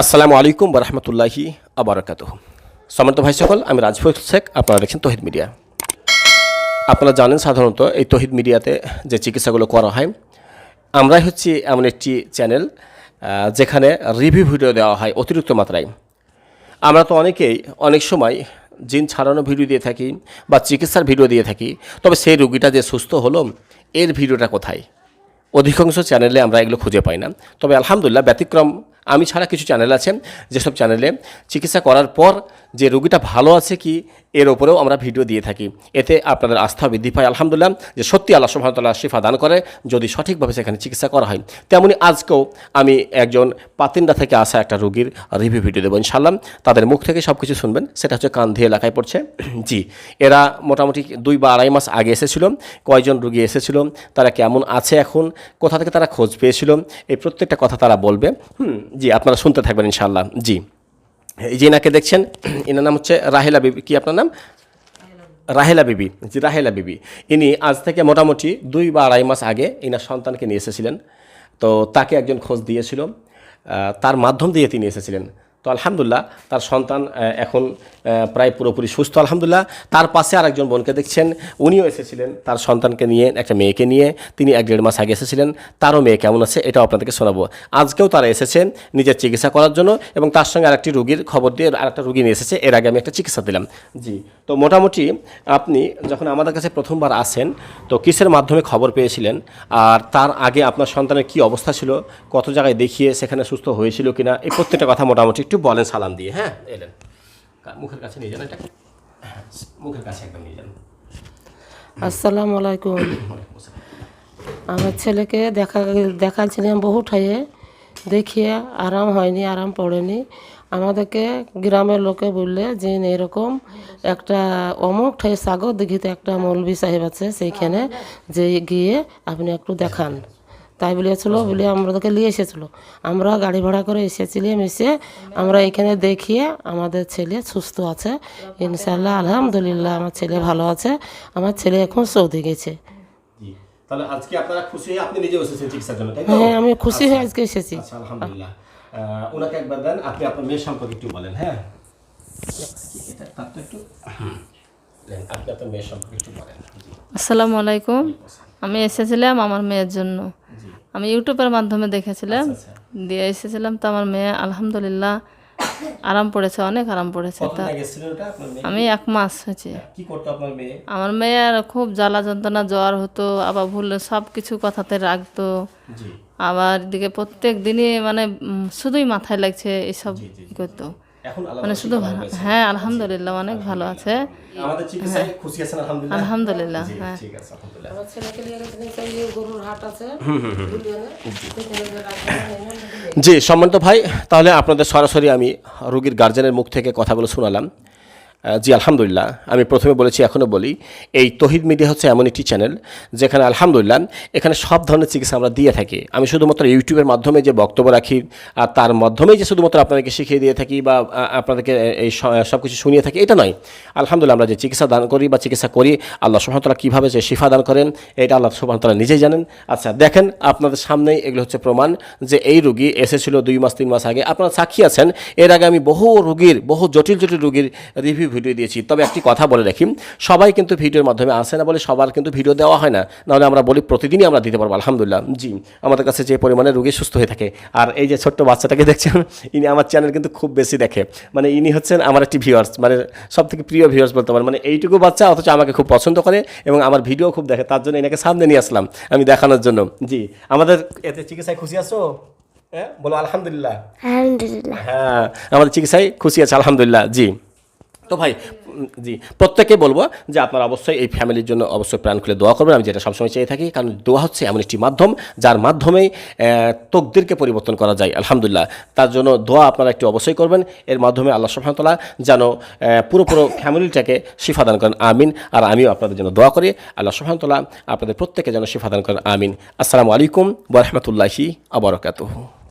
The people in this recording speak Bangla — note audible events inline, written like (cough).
আসসালামু আলাইকুম বরহমতুল্লাহি আবরাকাত সমন্ত ভাই সকল আমি রাজফুল শেখ, আপনারা দেখছেন তহিদ মিডিয়া। আপনারা জানেন সাধারণত এই তহিদ মিডিয়াতে যে চিকিৎসাগুলো করা হয়, আমরাই হচ্ছি এমন একটি চ্যানেল যেখানে রিভিউ ভিডিও দেওয়া হয় অতিরিক্ত মাত্রায়। আমরা তো অনেকেই অনেক সময় জিন ছাড়ানো ভিডিও দিয়ে থাকি বা চিকিৎসার ভিডিও দিয়ে থাকি, তবে সেই রুগীটা যে সুস্থ হলো, এর ভিডিওটা কোথায়? অধিকাংশ চ্যানেলে আমরা এগুলো খুঁজে পাই না। তবে আলহামদুলিল্লাহ ব্যতিক্রম আমি ছাড়া কিছু চ্যানেল আছে, যেসব চ্যানেলে চিকিৎসা করার পর যে রুগীটা ভালো আছে কি, এর ওপরেও আমরা ভিডিও দিয়ে থাকি। এতে আপনাদের আস্থা বৃদ্ধি পায়। আলহামদুলিল্লাহ, যে সত্যি আল্লাহ সুবহানাহু শিফা দান করে, যদি সঠিকভাবে সেখানে চিকিৎসা করা হয়। তেমনি আজকেও আমি একজন পাতিন্ডা থেকে আসা একটা রুগীর রিভিউ ভিডিও দেবো ইনশাল্লাহ তাদের মুখ থেকে সব কিছু শুনবেন। সেটা হচ্ছে কান্ধি এলাকায় পড়ছে। (clears throat) জি, এরা মোটামুটি দুই বা আড়াই মাস আগে এসেছিল। কয়জন রুগী এসেছিল? তারা কেমন আছে এখন? কোথা থেকে তারা খোঁজ পেয়েছিল? এই প্রত্যেকটা কথা তারা বলবে। হুম জি, আপনারা শুনতে থাকবেন ইনশাল্লাহ জি। এই যে এনাকে দেখছেন, এনার নাম হচ্ছে রাহেলা বিবি। কি আপনার নাম? রাহেলা বিবি। জি, রাহেলা বিবি। ইনি আজ থেকে মোটামুটি দুই বা আড়াই মাস আগে এনার সন্তানকে নিয়ে এসেছিলেন। তো তাকে একজন খোঁজ দিয়েছিল। তার মাধ্যম দিয়ে তিনি এসেছিলেন। তো আলহামদুলিল্লাহ, তার সন্তান এখন প্রায় পুরোপুরি সুস্থ, আলহামদুলিল্লাহ। তার পাশে আরেকজন বোনকে দেখছেন, উনিও এসেছিলেন তার সন্তানকে নিয়ে, একটা মেয়েকে নিয়ে। তিনি এক দেড় মাস আগে এসেছিলেন। তারও মেয়ে কেমন আছে, এটাও আপনাদেরকে শোনাবো। আজকেও তারা এসেছেন নিজের চিকিৎসা করার জন্য এবং তার সঙ্গে আরেকটি রুগীর খবর দিয়ে আরেকটা রুগী নিয়ে এসেছে। এর আগে আমি একটা চিকিৎসা দিলাম। জি, তো মোটামুটি আপনি যখন আমাদের কাছে প্রথমবার আসেন, তো কিসের মাধ্যমে খবর পেয়েছিলেন? আর তার আগে আপনার সন্তানের কি অবস্থা ছিল? কত জায়গায় দেখিয়ে সেখানে সুস্থ হয়েছিল কিনা? এই প্রত্যেকটা কথা মোটামুটি একটু বলেন, সালাম দিয়ে হ্যাঁ? এলেন। মুখের কাছে নিয়ে যান, এটা মুখের কাছে একদম নিয়ে যান। আসসালামু আলাইকুম। আমার ছেলেকে দেখা, দেখাচ্ছিলাম বহু ঠাইয়ে দেখিয়ে আরাম হয়নি, আরাম পড়েনি। আমাদেরকে গ্রামের লোকে বললে যে, এরকম একটা অমুক ঠাই সাগর দিঘিতে একটা মৌলবী সাহেব আছে সেইখানে যে গিয়ে আপনি একটু দেখান। তাই বলেছিল বলে আমাদেরকে নিয়ে এসেছিল। আমরা গাড়ি ভাড়া করে এসেছিলাম এসে আমরা এখানে দেখিয়ে আমাদের ছেলে সুস্থ আছে। ইনশাল্লাহ আলহামদুলিল্লাহ আমার ছেলে ভালো আছে। আমার ছেলে এখন সৌদি গেছে। তাহলে আজকে আপনারা খুশি হয়ে আপনি নিজেও এসেছেন চিকিৎসার জন্য তাই হ্যাঁ আমি খুশি হয়ে আজকে এসেছি। আচ্ছা আলহামদুলিল্লাহ। ওনাকে একবার দেন আপনি আপনার মেয়ের সম্পর্কে একটু বলেন হ্যাঁ? তার তো একটু আপনি আপনার মেয়ের সম্পর্কে একটু বলেন। আসসালামু আলাইকুম। আমি এসেছিলাম আমার মেয়ের জন্য। আমি ইউটিউবের মাধ্যমে দেখেছিলাম। আচ্ছা, দিয়ে এসেছিলাম তো আমার মেয়ে আলহামদুলিল্লাহ আরাম পড়েছে অনেক আরাম পড়েছে। তা আমি এক মাস হয়েছে। মেয়ে? আমার মেয়ের খুব জ্বালা যন্ত্রণা জ্বর হতো আবার ভুল সব কিছু কথাতে রাখতো আবার এদিকে প্রত্যেক দিনই মানে শুধুই মাথায় লাগছে এসব করতো। মানে শুধু হ্যাঁ আলহামদুলিল্লাহ অনেক ভালো আছে। আমাদের চিকিৎসায় খুশি আছেন আলহামদুলিল্লাহ। আলহামদুলিল্লাহ জি, হ্যাঁ। ঠিক আছে আলহামদুলিল্লাহ। আমার ছেলেকে নিয়ে গেছিলাম সেই গরুর হাট আছে জি সম্মানিত ভাই তাহলে আপনাদের সরাসরি আমি রুগীর গার্জেনের মুখ থেকে কথাগুলো শোনালাম। জি, আলহামদুলিল্লাহ। আমি প্রথমে বলেছি, এখনও বলি, এই তহিদ মিডিয়া হচ্ছে এমন একটি চ্যানেল যেখানে আলহামদুলিল্লাহ এখানে সব ধরনের চিকিৎসা আমরা দিয়ে থাকি। আমি শুধুমাত্র ইউটিউবের মাধ্যমে যে বক্তব্য রাখি আর তার মাধ্যমেই যে শুধুমাত্র আপনাদেরকে শিখিয়ে দিয়ে থাকি বা আপনাদেরকে এই সব কিছু শুনিয়ে থাকি, এটা নয়। আলহামদুলিল্লাহ আমরা যে চিকিৎসা দান করি বা চিকিৎসা করি, আল্লাহ সুবহানাহু কীভাবে যে শিফা দান করেন, এটা আল্লাহ সুবহানাহু নিজেই জানেন। আচ্ছা দেখেন, আপনাদের সামনেই এগুলো হচ্ছে প্রমাণ যে এই রুগী এসেছিল দুই মাস, তিন মাস আগে। আপনারা সাক্ষী আছেন, এর আগে আমি বহু রুগীর, বহু জটিল জটিল রুগীর রিভিউ ভিডিও দিয়েছি। তবে একটি কথা বলে রাখি সবাই কিন্তু ভিডিওর মাধ্যমে আসে না বলে সবার কিন্তু ভিডিও দেওয়া হয় না। নাহলে আমরা বলি প্রতিদিনই আমরা দিতে পারব আলহামদুলিল্লাহ। জি আমাদের কাছে যে পরিমাণে রুগী সুস্থ হয়ে থাকে আর এই যে ছোট্ট বাচ্চাটাকে দেখছেন ইনি আমার চ্যানেল কিন্তু খুব বেশি দেখে। মানে ইনি হচ্ছেন আমার একটি ভিউয়ার্স মানে সব থেকে প্রিয় ভিউয়ার্স বলতে পারেন। মানে এইটুকু বাচ্চা অথচ আমাকে খুব পছন্দ করে এবং আমার ভিডিও খুব দেখে তার জন্য এনাকে সামনে নিয়ে আসলাম আমি দেখানোর জন্য। জি আমাদের এতে চিকিৎসায় খুশি আছো? হ্যাঁ বলো আলহামদুলিল্লাহ। আলহামদুলিল্লাহ। হ্যাঁ আমাদের চিকিৎসায় খুশি আছে আলহামদুলিল্লাহ। জি। তো ভাই জি প্রত্যেকে বলব যে আপনারা অবশ্যই এই ফ্যামিলির জন্য অবশ্যই প্রাণ খুলে দোয়া করবেন। আমি যেটা সবসময় চেয়ে থাকি, কারণ দোয়া হচ্ছে এমন একটি মাধ্যম, যার মাধ্যমেই তকদিরকে পরিবর্তন করা যায়, আলহামদুলিল্লাহ। তার জন্য দোয়া আপনারা একটু অবশ্যই করবেন। এর মাধ্যমে আল্লাহ সুবহানাহু যেন পুরো পুরো ফ্যামিলিটাকে শিফাদান করেন, আমিন। আর আমিও আপনাদের জন্য দোয়া করি। আল্লাহ সুবহানাহু আপনাদের প্রত্যেকে যেন শিফাদান করেন, আমিন। আসসালামু আলাইকুম ওয়া রাহমাতুল্লাহি আবরাকাতুহু